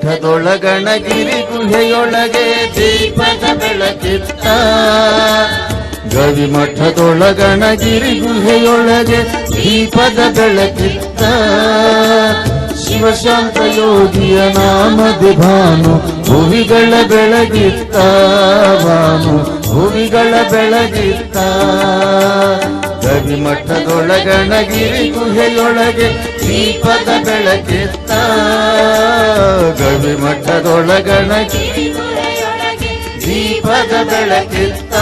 ಗವಿ ಮಠದೊಳಗಣಗಿರಿ ಗುಹೆಯೊಳಗೆ ದೀಪದ ಬೆಳಕಿತ್ತ. ಗವಿ ಮಠದೊಳಗಣಗಿರಿ ಗುಹೆಯೊಳಗೆ ದೀಪದ ಬೆಳಕಿತ್ತ. ಶಿವಶಾಂತ ಯೋಗಿಯ ನಾಮದಿ ಭಾನು ಭೂಮಿಗಳ ಬೆಳಗಿತ್ತ. ಭಾನು ಭೂಮಿಗಳ ಬೆಳಗಿತ್ತ. ಗವಿ ಮಠದೊಳಗಣಗಿರಿ ಗುಹೆಯೊಳಗೆ ದೀಪದ ಬೆಳಕೆತ್ತ. ಗವಿ ಮಠದೊಳಗಣಗಿರಿ ದೀಪದ ಬೆಳಕೆತ್ತ.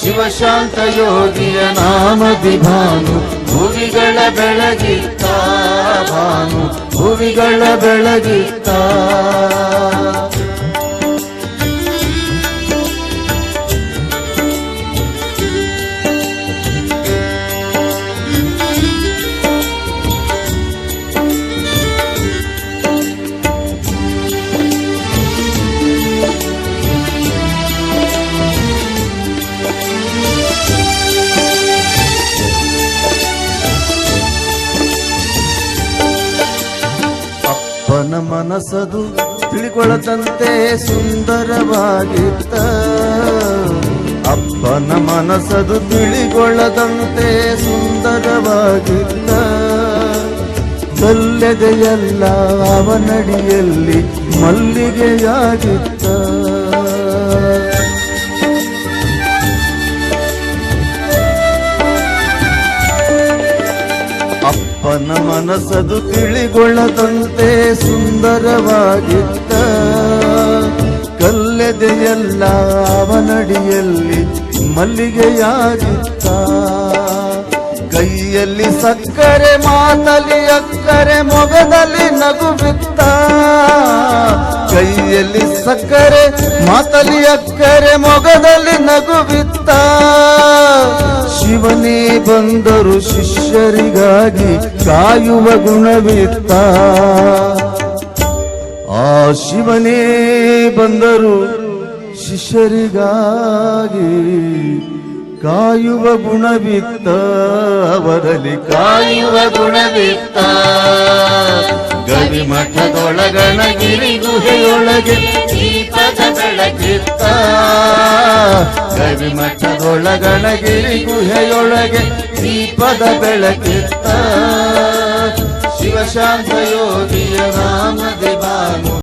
ಶಿವಶಾಂತ ಯೋಗಿಯ ನಾಮದಿ ಭಾನು ಭುವಿಗಳ ಬೆಳಗಿತ್ತ. ಭಾನು ಭುವಿಗಳ ಬೆಳಗಿತ್ತ. ಮನಸದು ತಿಳಿಕೊಳ್ಳದಂತೆ ಸುಂದರವಾಗಿತ್ತ. ಅಪ್ಪನ ಮನಸದು ತಿಳಿಕೊಳ್ಳದಂತೆ ಸುಂದರವಾಗಿತ್ತ. ಸಲ್ಲದೆಯಲ್ಲ ಅವನಡಿಯಲ್ಲಿ ಮಲ್ಲಿಗೆಯಾಗಿತ್ತ. ಅಪ್ಪನ ಮನಸ್ಸದು ತಿಳಿಗೊಳ್ಳದಂತೆ ಸುಂದರವಾಗಿತ್ತ. ಕಲ್ಲೆದೆಯಲ್ಲ ಅವನಡಿಯಲ್ಲಿ ಮಲ್ಲಿಗೆಯಾಗಿತ್ತ. ಕೈಯಲ್ಲಿ ಸಕ್ಕರೆ, ಮಾತಲಿ ಅಕ್ಕರೆ, ಮೊಗದಲ್ಲಿ ನಗು ಬಿತ್ತ ಕೈಯಲ್ಲಿ ಸಕ್ಕರೆ, ಮಾತಲಿ ಅಕ್ಕರೆ, ಮೊಗದಲ್ಲಿ ನಗು ಬಿತ್ತ ಶಿವನೇ ಬಂದರು ಶಿಷ್ಯರಿಗಾಗಿ ಕಾಯುವ ಗುಣವಿತ್ತ. ಆ ಶಿವನೇ ಬಂದರು ಶಿಷ್ಯರಿಗಾಗಿ ಕಾಯುವ ಗುಣವಿತ್ತ. ಅವರಲ್ಲಿ ಕಾಯುವ ಗುಣವಿತ್ತ. ಗವಿ ಮಠದೊಳಗಣಗಿರಿ ಗುಹೆಯೊಳಗೆ ದೀಪದ ಬೆಳಕಿತ್ತ. ಸವಿಮಠದೊಳಗಣಗಿರಿ ಗುಹೆಯೊಳಗೆ ದೀಪದ ಬೆಳಕಿತ್ತ. ಶಿವಶಾಂತ ಯೋಗಿಯ ನಾಮದಿ ಬಾನು